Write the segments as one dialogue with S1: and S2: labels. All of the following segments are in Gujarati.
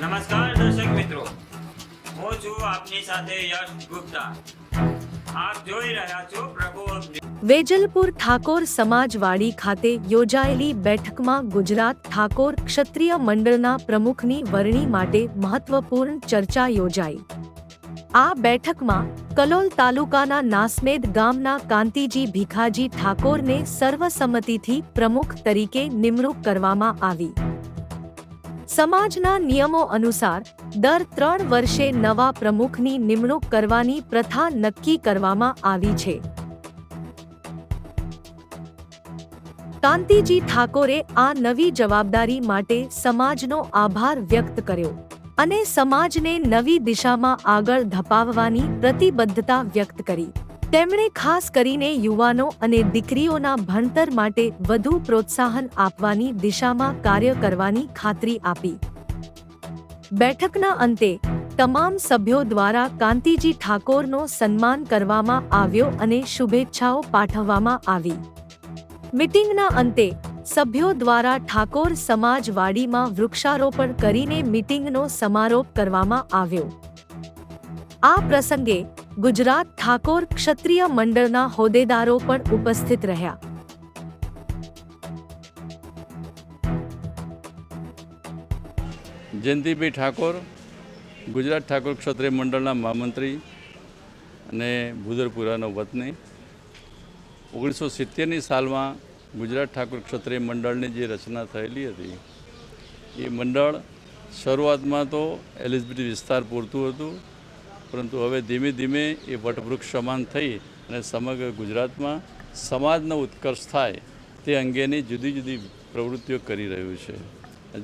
S1: નમસ્કાર દર્શક મિત્રો. હું છું આપની સાથે યશ ગુપ્તા.
S2: વેજલપુર ઠાકોર સમાજવાડી ખાતે યોજાયેલી બેઠકમાં ગુજરાત ઠાકોર ક્ષત્રિય મંડળના પ્રમુખની વરણી માટે મહત્વપૂર્ણ ચર્ચા યોજાઈ. આ બેઠકમાં કલોલ તાલુકાના નાસમેદ ગામના કાંતિજી ભીખાજી ઠાકોરને સર્વસંમતિથી પ્રમુખ તરીકે નિમણૂક કરવામાં આવી. સમાજના નિયમો અનુસાર દર ત્રણ વર્ષે નવા પ્રમુખની નિમણૂક કરવાની પ્રથા નક્કી કરવામાં આવી છે. કાંતિજી ઠાકોરે આ નવી જવાબદારી માટે સમાજનો આભાર વ્યક્ત કર્યો. અને સમાજને નવી દિશામાં આગળ ધપાવવાની પ્રતિબદ્ધતા વ્યક્ત કરી. તેમણે ખાસ કરીને યુવાનો અને દીકરીઓના ભણતર માટે વધુ પ્રોત્સાહન આપવાની દિશામાં કાર્ય કરવાની ખાતરી આપી. બેઠકના અંતે, તમામ સભ્યો દ્વારા કાંતિજી ઠાકોરનો સન્માન કરવામાં આવ્યો અને શુભેચ્છાઓ પાઠવવામાં આવી. મીટિંગના અંતે સભ્યો દ્વારા ઠાકોર સમાજવાડીમાં વૃક્ષારોપણ કરીને મિટિંગનો સમારોપ કરવામાં આવ્યો. આ પ્રસંગે ગુજરાત ઠાકોર ક્ષત્રિય મંડળના હોદ્દેદારો પણ ઉપસ્થિત રહ્યા.
S3: જયંતિભાઈ ઠાકોર, ગુજરાત ઠાકોર ક્ષત્રિય મંડળના મહામંત્રી અને ભૂદરપુરાનો વતની. ઓગણીસો સિત્તેરની સાલમાં ગુજરાત ઠાકોર ક્ષત્રિય મંડળની જે રચના થયેલી હતી, એ મંડળ શરૂઆતમાં તો એલિઝબેથ વિસ્તાર પૂરતું હતું, પરંતુ હવે ધીમે ધીમે એ વટવૃક્ષ સમાન થઈ અને સમગ્ર ગુજરાતમાં સમાજનો ઉત્કર્ષ થાય તે અંગેની જુદી જુદી પ્રવૃત્તિઓ કરી રહ્યું છે.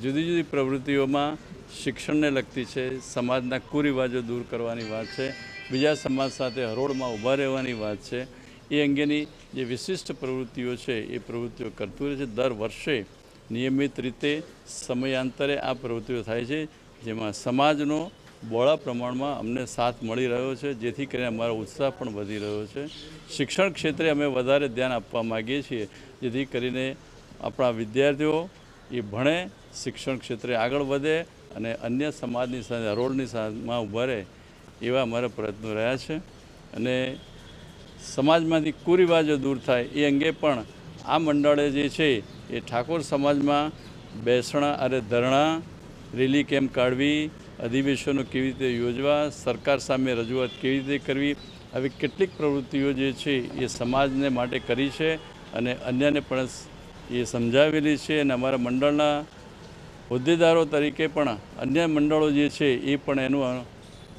S3: જુદી જુદી પ્રવૃત્તિઓમાં શિક્ષણને લગતી છે, સમાજના કુરિવાજો દૂર કરવાની વાત છે, બીજા સમાજ સાથે હરોળમાં ઊભા રહેવાની વાત છે એ અંગેની જે વિશિષ્ટ પ્રવૃત્તિઓ છે, એ પ્રવૃત્તિઓ કરતું રહે છે. દર વર્ષે નિયમિત રીતે સમયાંતરે આ પ્રવૃત્તિઓ થાય છે, જેમાં સમાજનો બહોળા પ્રમાણમાં અમને સાથ મળી રહ્યો છે, જેથી કરીને અમારો ઉત્સાહ પણ વધી રહ્યો છે. શિક્ષણ ક્ષેત્રે અમે વધારે ધ્યાન આપવા માગીએ છીએ, જેથી કરીને આપણા વિદ્યાર્થીઓ એ ભણે શિક્ષણ ક્ષેત્રે આગળ વધે અને અન્ય સમાજની સાથે હરોળની સાથમાં ઊભા રહે એવા અમારા પ્રયત્નો રહ્યા છે. અને સમાજમાંથી કુરિવાજો દૂર થાય એ અંગે પણ આ મંડળે જે છે એ ઠાકોર સમાજમાં બેસણા અને ધરણા, રેલી કેમ કાઢવી, અધિવેશનો કેવી રીતે યોજવા, સરકાર સામે રજૂઆત કેવી રીતે કરવી, આવી કેટલીક પ્રવૃત્તિઓ જે છે એ સમાજને માટે કરી છે અને અન્યને પણ એ સમજાવેલી છે અને અમારા મંડળના હોદ્દેદારો તરીકે પણ અન્ય મંડળો જે છે એ પણ એનું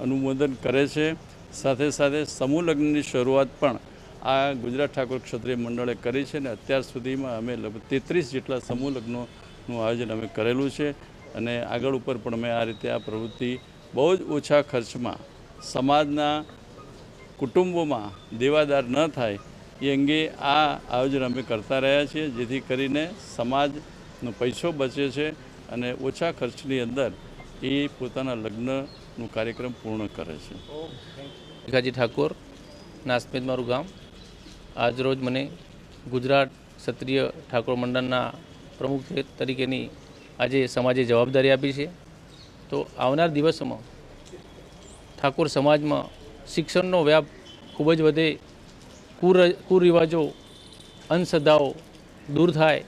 S3: અનુમોદન કરે છે. સાથે સાથે સમૂહ લગ્નની શરૂઆત પણ આ ગુજરાત ઠાકોર ક્ષત્રિય મંડળે કરી છે અને અત્યાર સુધીમાં અમે લગભગ તેત્રીસ જેટલા સમૂહ લગ્નોનું આયોજન અમે કરેલું છે અને આગળ ઉપર પણ અમે આ રીતે આ પ્રવૃત્તિ બહુ જ ઓછા ખર્ચમાં સમાજના કુટુંબોમાં દેવાદાર ન થાય એ અંગે આ આયોજન અમે કરતા રહ્યા છીએ, જેથી કરીને સમાજનો પૈસો બચે છે અને ઓછા ખર્ચની અંદર એ પોતાના લગ્નનું કાર્યક્રમ પૂર્ણ કરે છે.
S4: ભીખાજી ઠાકોર નાસ્મેદ મારું ગામ. આજરોજ મને ગુજરાત ક્ષત્રિય ઠાકોર મંડળના પ્રમુખ તરીકેની આજે સમાજે જવાબદારી આપી છે. તો આવનાર દિવસોમાં ઠાકોર સમાજમાં શિક્ષણનો વ્યાપ ખૂબ જ વધે, કુર કુરિવાજો, અંધશ્રદ્ધાઓ દૂર થાય.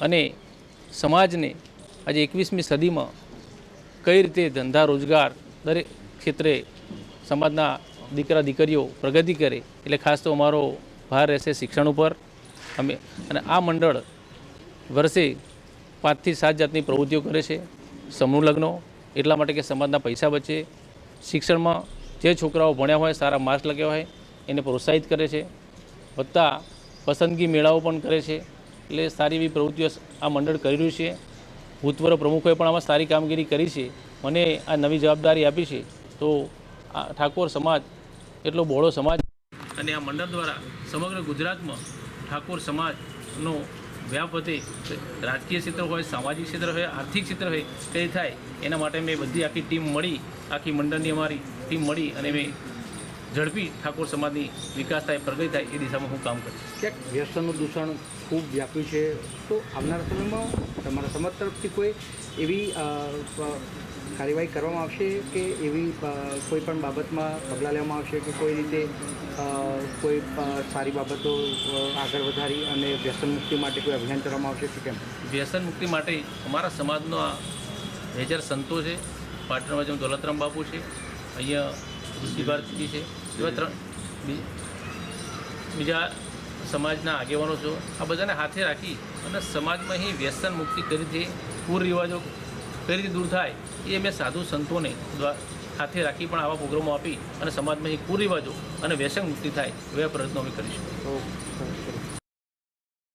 S4: અને સમાજને આજે એકવીસમી સદીમાં કઈ રીતે ધંધા, રોજગાર દરેક ક્ષેત્રે સમાજના દીકરા, દીકરીઓ પ્રગતિ કરે, એટલે ખાસ તો અમારો ભાર રહેશે શિક્ષણ ઉપર. અમે અને આ મંડળ વર્ષે પાંચથી સાત જાતની પ્રવૃત્તિઓ કરે છે. સમૂહ લગ્નો, એટલા માટે કે સમાજના પૈસા બચે. શિક્ષણમાં જે છોકરાઓ ભણ્યા હોય, સારા માર્ક્સ લગ્યા હોય, એને પ્રોત્સાહિત કરે છે. વત્તા પસંદગી મેળાઓ પણ કરે છે. એટલે સારી એવી પ્રવૃત્તિઓ આ મંડળ કરી રહ્યું છે. ભૂતપૂર્વ પ્રમુખોએ પણ આમાં સારી કામગીરી કરી છે. મને આ નવી જવાબદારી આપી છે. તો આ ઠાકોર સમાજ, એટલો બહોળો સમાજ અને આ મંડળ દ્વારા સમગ્ર ગુજરાતમાં ઠાકોર સમાજનો વ્યાપ વધે રાજકીય ક્ષેત્ર હોય, સામાજિક ક્ષેત્ર હોય, આર્થિક ક્ષેત્ર હોય, તે થાય, એના માટે મેં બધી આખી ટીમ મળી, આખી મંડળની અમારી ટીમ મળી અને મેં ઝડપી ઠાકોર સમાજની વિકાસ થાય પ્રગતિ થાય એ દિશામાં હું કામ કરીશ.
S5: ક્યાંક વ્યસનનું દૂષણ ખૂબ વ્યાપ્યું છે. તો આવનારા સમયમાં તમારા સમાજ તરફથી કોઈ એવી કાર્યવાહી કરવામાં આવશે કે એવી કોઈ પણ બાબતમાં પગલાં લેવામાં આવશે કે કોઈ રીતે કોઈ સારી બાબતો આગળ વધારી અને વ્યસન મુક્તિ માટે કોઈ અભિયાન કરવામાં આવશે કે કેમ?
S4: વ્યસન મુક્તિ માટે અમારા સમાજનો આ મેજર સંતો છે. પાટણમાં જેમ દોલતરામ બાપુ છે. અહીંયા ઋષિ ભારતી છે. એવા ત્રણ બીજા સમાજના આગેવાનો છો. આ બધાને હાથે રાખી અને સમાજમાં અહીં વ્યસન મુક્તિ કરી રીતે કુરિવાજો કઈ રીતે દૂર થાય, એ અમે સાધુ સંતોને હાથે રાખી પણ આવા પ્રોગ્રામો આપી અને સમાજમાં અહીં કુરિવાજો અને વ્યસન મુક્તિ થાય એવા પ્રયત્નો અમે કરીશું.
S5: સરસ.